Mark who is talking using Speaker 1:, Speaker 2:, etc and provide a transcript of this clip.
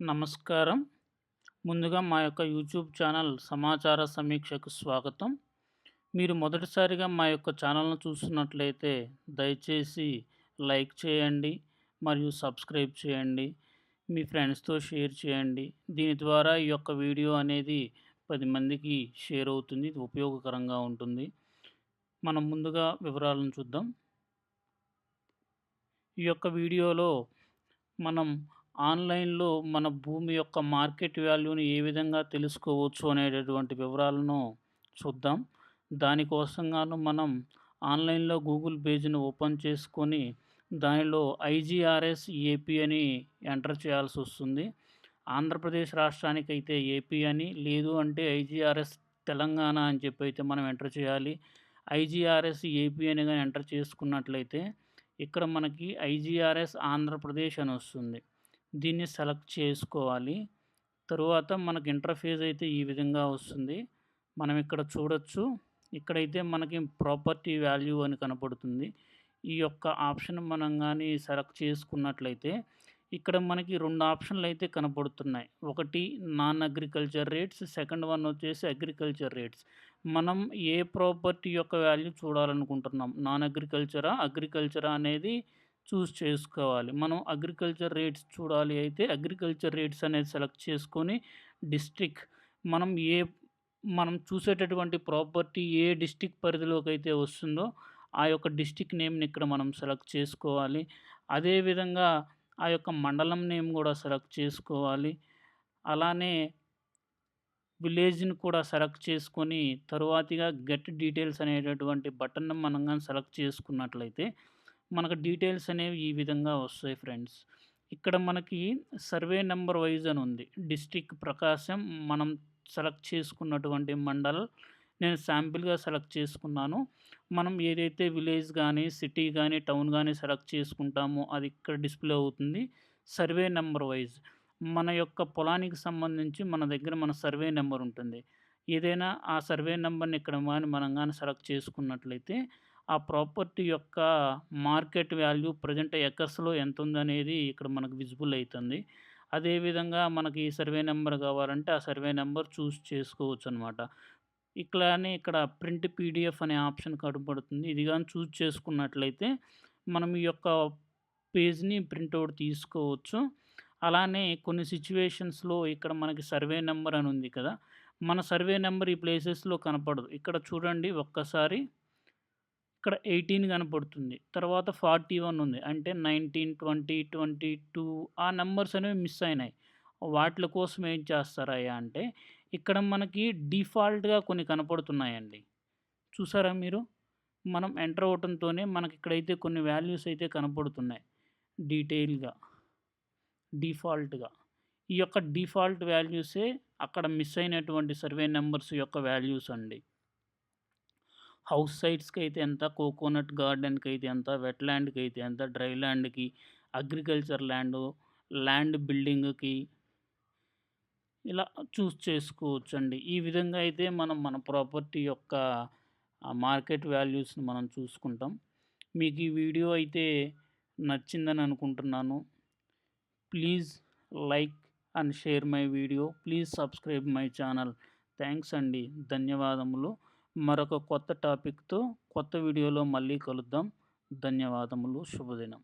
Speaker 1: నమస్కారం. ముందుగా మా యొక్క యూట్యూబ్ ఛానల్ సమాచార సమీక్షకు స్వాగతం. మీరు మొదటిసారిగా మా యొక్క ఛానల్‌ను చూస్తున్నట్లయితే దయచేసి లైక్ చేయండి మరియు సబ్స్క్రైబ్ చేయండి. మీ ఫ్రెండ్స్‌తో షేర్ చేయండి. దీని ద్వారా ఈ యొక్క వీడియో అనేది పది మందికి షేర్ అవుతుంది. ఇది ఉపయోగకరంగా ఉంటుంది. మనం ముందుగా వివరాలను చూద్దాం. ఈ యొక్క వీడియోలో మనం ఆన్‌లైన్‌లో మన భూమి యొక్క మార్కెట్ వాల్యూని ఏ విధంగా తెలుసుకోవచ్చు అనేటటువంటి వివరాలను చూద్దాం. దానికోసం గాను మనం ఆన్‌లైన్‌లో గూగుల్ పేజీని ఓపెన్ చేసుకొని దానిలో ఐజీఆర్ఎస్ ఏపీ అని ఎంటర్ చేయాల్సి వస్తుంది ఆంధ్రప్రదేశ్ రాష్ట్రానికి అయితే ఏపీ అని, లేదు అంటే ఐజీఆర్ఎస్ తెలంగాణ అని చెప్పైతే మనం ఎంటర్ చేయాలి. ఐజీఆర్ఎస్ ఏపీ అని కానీ ఎంటర్ చేసుకున్నట్లయితే ఇక్కడ మనకి ఐజీఆర్ఎస్ ఆంధ్రప్రదేశ్ అని వస్తుంది. దీన్ని సెలెక్ట్ చేసుకోవాలి. తరువాత మనకి ఇంటర్‌ఫేస్ అయితే ఈ విధంగా వస్తుంది. మనం ఇక్కడ చూడొచ్చు. ఇక్కడైతే మనకి ప్రాపర్టీ వాల్యూ అని కనపడుతుంది. ఈ యొక్క ఆప్షన్ మనం కానీ సెలెక్ట్ చేసుకున్నట్లయితే ఇక్కడ మనకి రెండు ఆప్షన్లు అయితే కనపడుతున్నాయి. ఒకటి non agriculture rates, second one వచ్చేసి అగ్రికల్చర్ రేట్స్. మనం ఏ ప్రాపర్టీ యొక్క వాల్యూ చూడాలనుకుంటున్నాం. నాన్ అగ్రికల్చరా? అగ్రికల్చరా? అనేది చూస్ చేసుకోవాలి. మనం అగ్రికల్చర్ రేట్స్ చూడాలి అయితే అగ్రికల్చర్ రేట్స్ అనేది సెలెక్ట్ చేసుకొని డిస్ట్రిక్ట్ మనం ఏ మనం చూసేటటువంటి ప్రాపర్టీ ఏ డిస్ట్రిక్ట్ అయితే వస్తుందో ఆ యొక్క డిస్టిక్ నేమ్‌ని ఇక్కడ మనం సెలెక్ట్ చేసుకోవాలి. అదేవిధంగా ఆ యొక్క మండలం నేమ్ కూడా సెలెక్ట్ చేసుకోవాలి. అలానే విలేజ్‌ని కూడా సెలెక్ట్ చేసుకొని తరువాతిగా గెట్ డీటెయిల్స్ అనేటటువంటి బటన్‌ని మనం కానీ సెలెక్ట్ చేసుకున్నట్లయితే మనకు డీటెయిల్స్ అనేవి ఈ విధంగా వస్తాయి ఫ్రెండ్స్. ఇక్కడ మనకి సర్వే నెంబర్ వైజ్ అని ఉంది. డిస్టిక్ ప్రకాశం మనం సెలెక్ట్ చేసుకున్నటువంటి మండల్ నేను శాంపిల్‌గా సెలెక్ట్ చేసుకున్నాను. మనం ఏదైతే విలేజ్ కానీ సిటీ కానీ టౌన్ కానీ సెలెక్ట్ చేసుకుంటామో అది ఇక్కడ డిస్‌ప్లే అవుతుంది. సర్వే నెంబర్ వైజ్ మన యొక్క పొలానికి సంబంధించి మన దగ్గర మన సర్వే నెంబర్ ఉంటుంది. ఏదైనా ఆ సర్వే నెంబర్ని ఇక్కడ కానీ మనం కానీ సెలెక్ట్ చేసుకున్నట్లయితే ఆ ప్రాపర్టీ యొక్క మార్కెట్ వాల్యూ ప్రెజెంట్ ఎకర్స్‌లో ఎంత ఉందనేది ఇక్కడ మనకు విజిబుల్ అవుతుంది అదే విధంగా మనకి సర్వే నెంబర్ కావాలంటే ఆ సర్వే నెంబర్ చూస్ చేసుకోవచ్చు అనమాట ఇట్లానే ఇక్కడ ప్రింట్ పీడీఎఫ్ అనే ఆప్షన్ కనబడుతుంది ఇది కానీ చూజ్ చేసుకున్నట్లయితే మనం ఈ యొక్క పేజ్‌ని ప్రింటౌట్ తీసుకోవచ్చు. అలానే కొన్ని సిచ్యువేషన్స్లో ఇక్కడ మనకి సర్వే నెంబర్ అని ఉంది కదా! మన సర్వే నెంబర్ ఈ ప్లేసెస్‌లో కనపడదు. ఇక్కడ చూడండి ఒక్కసారి ఇక్కడ 18 కనపడుతుంది. తర్వాత 41 ఉంది. అంటే 19, 20, 22 ఆ నెంబర్స్ అనేవి మిస్ అయినాయి. వాటిల కోసం ఏం చేస్తారయ్యా అంటే ఇక్కడ మనకి డిఫాల్ట్‌గా కొన్ని కనపడుతున్నాయండి. చూసారా మీరు? మనం ఎంటర్ అవ్వటంతోనే మనకి ఇక్కడైతే కొన్ని వాల్యూస్ అయితే కనపడుతున్నాయి. డీటెయిల్‌గా. డిఫాల్ట్‌గా. ఈ యొక్క డిఫాల్ట్ వాల్యూసే అక్కడ మిస్ అయినటువంటి సర్వే నెంబర్స్ యొక్క వాల్యూస్ అండి. హౌస్ సైట్స్‌కైతే ఎంత, కోకోనట్ గార్డెన్కి అయితే ఎంత, వెట్‌ల్యాండ్‌కైతే ఎంత, డ్రై ల్యాండ్‌కి, అగ్రికల్చర్ ల్యాండు, ల్యాండ్ బిల్డింగ్‌కి ఇలా చూస్ చేసుకోవచ్చండి. ఈ విధంగా అయితే మనం మన ప్రాపర్టీ యొక్క మార్కెట్ వాల్యూస్‌ని మనం చూసుకుంటాం. మీకు ఈ వీడియో అయితే నచ్చిందని అనుకుంటున్నాను. Please like and share my video. Please subscribe my channel. Thanks అండి. ధన్యవాదములు. మరొక కొత్త టాపిక్‌తో కొత్త వీడియోలో మళ్ళీ కలుద్దాం. ధన్యవాదములు. శుభదినం.